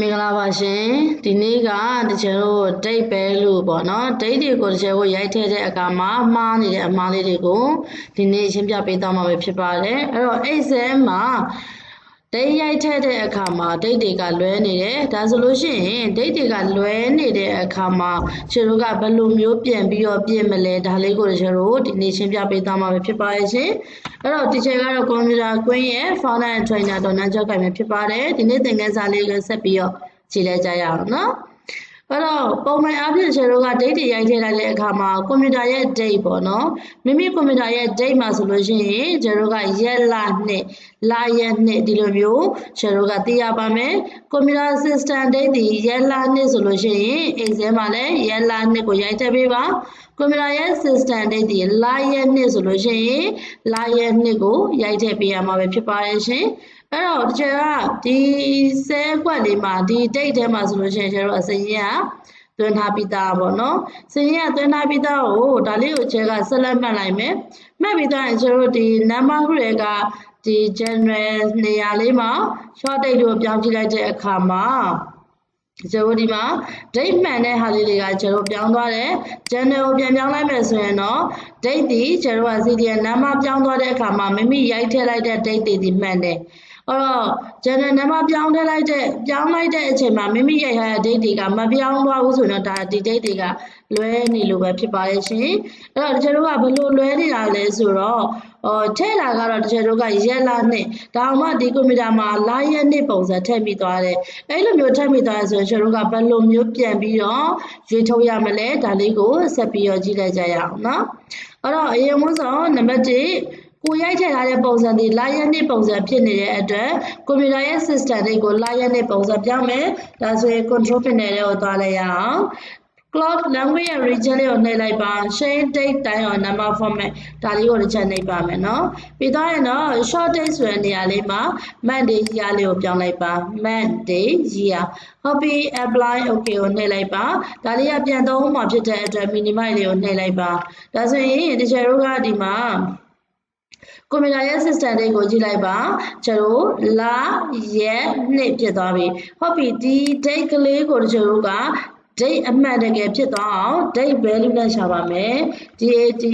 မင်္ဂလာပါရှင်ဒီနေ့ကတချို့တို့ date ပဲလို့ပေါ့နော် date တွေကိုတချို့ကိုရိုက်ထည့်တဲ့အခါမှာမှားနေတဲ့အမှားလေးတွေကိုဒီနေ့ရှင်းပြပေးသွားမှာပဲဖြစ်ပါတယ်အဲ့တော့ exam မှာ date ရိုက်ထည့်တဲ့အခါမှာ date တွေကလွဲနေတယ်ဒါဆိုလို့ရှိရင် date တွေကလွဲနေတဲ့အခါမှာတချို့တို့ကဘယ်လိုမျိုးပြန်ပြီးတော့ပြင်မလဲဒါလေးကိုတချို့တို့ဒီနေ့ရှင်းပြပေးသွားမှာပဲဖြစ်ပါရဲ့ရှင်အဲ့တော့ teacher ကတော့ computer queen ရဲ့ founder and trainer ဒေါ်နန်းကျော်ခိုင်ပဲဖြစ်ပါတယ်ဒီနေ့သင်ခန်းစာလေးကိုဆက်ပြီးတော့ကြည့်လိုက်ကြရအောင်နော်အဲ့တော့ပုံမှန်အားဖြင့်ရှင်တို့က date တွေရိုက်ထည့်လိုက်တဲ့အခါမှာကွန်ပျူတာရဲ့ date ပေါ့နော်မိမိကွန်ပျူတာရဲ့ date မှာဆိုလို့ရှိရင်ကျွန်တော်တို့ကရက်လနှစ် လရက်နှစ်ဒီလိုမျိုးရှင်တို့ကသိရပါမယ်ကွန်ပျူတာ system date ဒီရက်လနှစ်ဆိုလို့ရှိရင် exam မှာလည်းရက်လနှစ်ကိုရိုက်ထည့်ပေးပါကွန်ပျူတာရဲ့ system date ဒီလရက်နှစ်ဆိုလို့ရှိရင်လရက်နှစ်ကိုရိုက်ထည့်ပေးရမှာပဲဖြစ်ပါရဲ့ရှင်အဲ့တော့တကယ်ကဒီဆဲကွက်လေးမှာဒီ date ထဲမှာဆိုလို့ရှိရင်ကျွန်တော်အစရင်ကသွင်းထားပြီးသားပေါ့နော်စရင်ကသွင်းထားပြီးသားကိုဒါလေးကိုကျွန်တော်ကဆက်လက်မှတ်လိုက်မယ်မှတ်ပြီးသားရင်ကျွန်တော်ဒီ number group က ဒီ general နေရာလေးမှာ short date ကိုပြောင်းကြည့်လိုက်တဲ့အခါမှာကျွန်တော်ဒီမှာ date မှန်တဲ့ဟာလေးတွေကကျွန်တော်ပြောင်းသွားတယ် channel ကိုပြန်ပြောင်းလိုက်မယ်ဆိုရင်တော့ date ဒီကျွန်တော်က CDN number ပြောင်းသွားတဲ့အခါမှာမိမိရိုက်ထည့်လိုက်တဲ့ date တွေဒီမှန်တယ်အဲ့တော့ channel number ပြောင်းထည့်လိုက်တဲ့ပြောင်းလိုက်တဲ့အချိန်မှာမိမိရိုက်ထားတဲ့ date တွေကမပြောင်းသွားဘူးဆိုတော့ဒါဒီ date တွေကလွဲနေလို့ပဲဖြစ်ပါရဲ့ရှင်အဲ့တော့တချို့တို့ကဘယ်လိုလွဲနေတာလဲဆိုတော့ ဟောထည့်တာကတော့တချို့တို့ကရက်လာနှစ်ဒါမှဒီကွန်ပျူတာမှာလာရက်နှစ်ပုံစံထည့်မိသွားတယ်အဲ့လိုမျိုးထည့်မိသွားရဆိုရင်တချို့တို့ကဘယ်လိုမျိုးပြန်ပြီးတော့ရွေးထုတ်ရမလဲဒါလေးကိုဆက်ပြီးတော့ကြည့်လိုက်ကြရအောင်နော်အဲ့တော့အရင်ဆုံးနံပါတ်1ကိုရိုက်ထည့်ထားတဲ့ပုံစံဒီလာရက်နှစ်ပုံစံဖြစ်နေတဲ့အတွက်ကွန်ပျူတာရဲ့ system တွေကိုလာရက်နှစ်ပုံစံပြောင်းမယ်ဒါဆိုရင် control panel တွေကိုသွားလိုက်ရအောင် cloud language ရဲ့ region လေးကိုနှိပ်လိုက်ပါ share date time or number format ဒါလေးကိုတစ်ချက်နှိပ်ပါမယ်နော်ပြီးတော့ရင်တော့ short date ဆိုတဲ့နေရာလေးမှာ monday year လေးကိုပြောင်းလိုက်ပါ monday year copy apply okay ကိုနှိပ်လိုက်ပါဒါလေးကပြန်သုံးမှာဖြစ်တဲ့အတွက် minimize လေးကိုနှိပ်လိုက်ပါဒါဆိုရင်တချို့တို့ကဒီမှာကွန်ပျူတာရဲ့ system တွေကိုကြည့်လိုက်ပါကျွန်တော်လာရက်နှစ်ဖြစ်သွားပြီဟုတ်ပြီဒီ date ကလေးကိုကျွန်တော်က date အမှန်တကယ်ဖြစ်သွားအောင် date value နဲ့ရှာပါမယ် date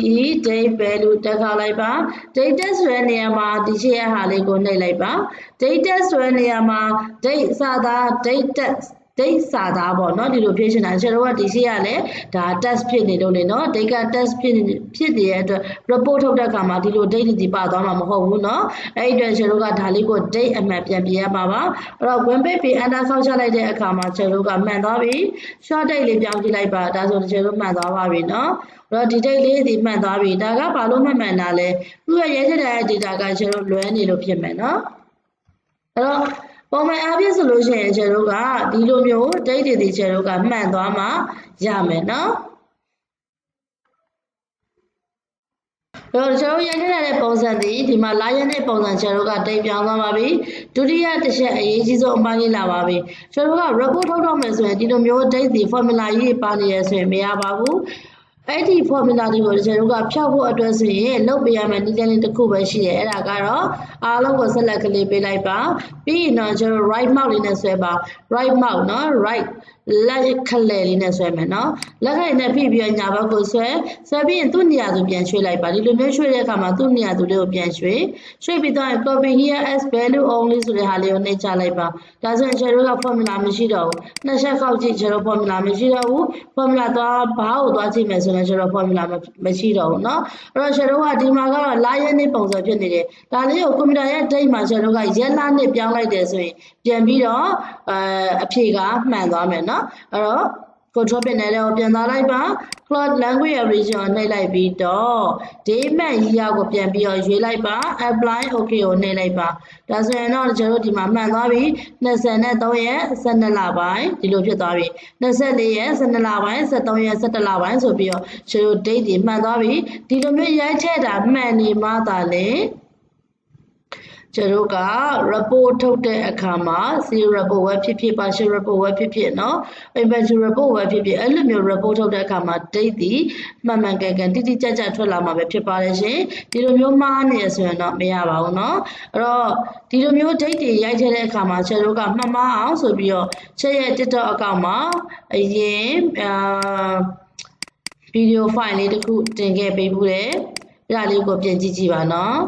date value တက်ခါလိုက်ပါ date test ဆိုတဲ့နေရာမှာဒီရှေ့ရဟာလေးကိုနှိပ်လိုက်ပါ date test ဆိုတဲ့နေရာမှာ date စာသား date test ဒိတ်စာသားပေါ့နော်ဒီလိုဖြည့်ရှင်တာကျွန်တော်ကဒီရှိရလဲဒါ test ဖြစ်နေလို့လေနော်ဒိတ်က test ဖြစ်နေဖြစ်နေတဲ့အတွက် report ထုတ်တဲ့အခါမှာဒီလို date တွေပါသွားမှာမဟုတ်ဘူးနော်အဲ့ဒီအတွက်ကျွန်တော်ကဒါလေးကို date အမှန်ပြန်ပြင်ရမှာပါအဲ့တော့ win page ပြီး enter ဆောက်ချလိုက်တဲ့အခါမှာကျွန်တော်ကမှန်သွားပြီ short date လေးပြောင်းကြည့်လိုက်ပါဒါဆိုကျွန်တော်မှန်သွားပါပြီနော်အဲ့တော့ဒီ date လေးဒီမှန်သွားပြီဒါကဘာလို့မှန်မှန်တာလဲသူ့ရဲ့ရဲချက်တဲ့ data ကကျွန်တော်လွဲနေလို့ဖြစ်မယ်နော်အဲ့တော့ ပုံမှန်အားဖြင့်ဆိုလို့ရှိရင်ကျွန်တော်ကဒီလိုမျိုး date တွေဒီကျွန်တော်ကမှန်သွားမှရမယ်နော်တော့ကျွန်တော်ရိုက်ထည့်ရတဲ့ပုံစံဒီဒီမှာလာရတဲ့ပုံစံကျွန်တော်ကတိတ်ပြောင်းသွားပါပြီဒုတိယတစ်ချက်အရေးကြီးဆုံးအပိုင်းလေးလာပါပြီကျွန်တော်က report ထုတ်တော့မယ်ဆိုရင်ဒီလိုမျိုး date ဒီ formula ကြီးပါနေရဆိုရင်မရပါဘူး အဲ့ဒီ formula လေးကိုတကယ်လို့ကဖြောက်ဖို့အတွက်ဆိုရင်လုပ်ပေးရမယ့်နည်းလမ်းလေးတစ်ခုပဲရှိတယ်အဲ့ဒါကတော့အားလုံးကိုဆက်လက်ကလေးပေးလိုက်ပါပြီးရင်တော့ကျွန်တော် right mouse လေးနဲ့ဆွဲပါ right mouse နော် right လက်ခလေလေးနဲ့ဆွဲမယ်နော်လက်ခလေနဲ့ဖိပြီးတော့ညာဘက်ကိုဆွဲဆွဲပြီးရင်သူ့နေရာသူပြန်ရွှေ့လိုက်ပါဒီလိုမျိုးရွှေ့တဲ့အခါမှာသူ့နေရာသူလေးကိုပြန်ရွှေ့ရွှေ့ပြီးတော့ copy here as value only ဆိုတဲ့ဟာလေးကိုနှိပ်ချလိုက်ပါဒါဆိုရင်ကျွန်တော်က formula မရှိတော့ဘူးနှစ်ချက်ခောက်ကြည့်ကျွန်တော် formula မရှိတော့ဘူး formula သွားဘားကိုသွားကြည့်မယ်ဆို ရင်ကျွန်တော် formula မရှိတော့ဘူးเนาะအဲ့တော့ကျွန်တော်ကဒီမှာကတော့လာရဲနေပုံစံဖြစ်နေတယ်ဒါလေးကိုကွန်ပျူတာရဲ့ date မှာကျွန်တော်ကရက်လနှစ်ပြောင်းလိုက်တယ်ဆိုရင်ပြန်ပြီးတော့အဲအဖြေကမှန်သွားမယ်เนาะအဲ့တော့ control panel ကိုပြန်သွားလိုက်ပါ cloud language region ကိုနှိပ်လိုက်ပြီးတော့ dayman year ကိုပြန်ပြီးတော့ရွေးလိုက်ပါ apply okay ကိုနှိပ်လိုက်ပါဒါဆိုရင်တော့ကျွန်တော်တို့ဒီမှာမှန်သွားပြီ23ရက်12လပိုင်းဒီလိုဖြစ်သွားပြီ24ရက်12လပိုင်း73ရက်17လပိုင်းဆိုပြီးတော့ကျွန်တော် date တွေမှန်သွားပြီဒီလိုမျိုးရိုက်ထည့်တာမှန်နေမှသာလေ ကျွန်တော်က report ထုတ်တဲ့အခါမှာ zero report ဝက်ဖြစ်ဖြစ် partial report ဝက်ဖြစ်ဖြစ်နော် paper report ဝက်ဖြစ်ဖြစ်အဲ့လိုမျိုး report ထုတ်တဲ့အခါမှာ date ဒီမှန်မှန်ကန်ကန်တိတိကျကျထွက်လာမှာပဲဖြစ်ပါတယ်ရှင်ဒီလိုမျိုးမှားနေရဆိုရင်တော့မရပါဘူးနော်အဲ့တော့ဒီလိုမျိုး date တွေရိုက်ထည့်တဲ့အခါမှာကျွန်တော်ကမှတ်မှားအောင်ဆိုပြီးတော့ချက်ရဲ့ TikTok account မှာအရင်အာဗီဒီယိုဖိုင်လေးတစ်ခုတင်ခဲ့ပေးဘူးတယ်အဲ့ဒါလေးကိုပြင်ကြည့်ကြည့်ပါနော်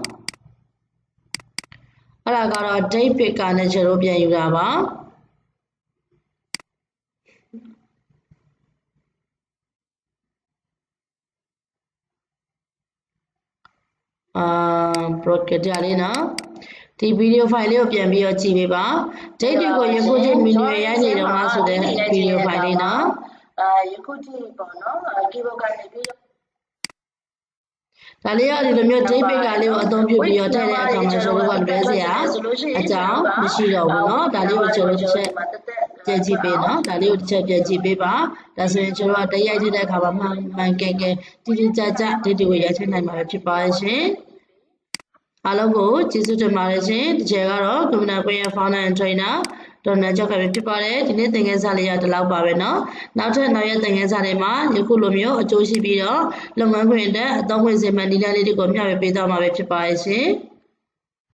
အဲ့ဒါကတော့ date picker နဲ့ကျွန်တော်ပြန်ယူတာပါအာ broadcast ရလေးနော်ဒီဗီဒီယိုဖိုင်လေးကိုပြန်ပြီးတော့ကြည့်ပေးပါ date တွေကိုယခုချိန်မီဒီယာရိုက်နေတော့မှဆိုတဲ့ဗီဒီယိုဖိုင်လေးနော်အာယခုထိပေါ့နော်ကေဘကနေပြီးတော့ ဒါလေးကဒီလိုမျိုး date pick ကလေးကိုအသုံးပြုပြီးတော့ထည့်တဲ့အခါမှာကျွန်တော်တို့ကလွဲစရာအကြောင်းမရှိတော့ဘူးเนาะဒါလေးကိုကျွန်တော်တို့တစ်ချက်ပြန်ကြည့်ပေးเนาะဒါလေးကိုတစ်ချက်ပြန်ကြည့်ပေးပါဒါဆိုရင်ကျွန်တော်ကတရိုက်ထည့်တဲ့အခါမှာမှန်မှန်ကန်ကန်တိတိကျကျ date တွေကိုရိုက်ထည့်နိုင်မှာပဲဖြစ်ပါရှင်အားလုံးကိုကျေးဇူးတင်ပါတယ်ရှင်ဒီချက်ကတော့ Communal Player Founder and Trainer ဒေါ်နယ်ကျော်ကပဲဖြစ်ပါတယ်ဒီနေ့သင်ခန်းစာလေးရဒီလောက်ပါပဲเนาะနောက်ထပ်နောက်ရက်သင်ခန်းစာတွေမှာယခုလိုမျိုးအကျိုးရှိပြီးတော့လုပ်ငန်းခွင်အတွက်အသုံးဝင်စေမှန်ဒီလလေးတွေကိုမျှဝေပေးသွားမှာပဲဖြစ်ပါရဲ့ရှင်။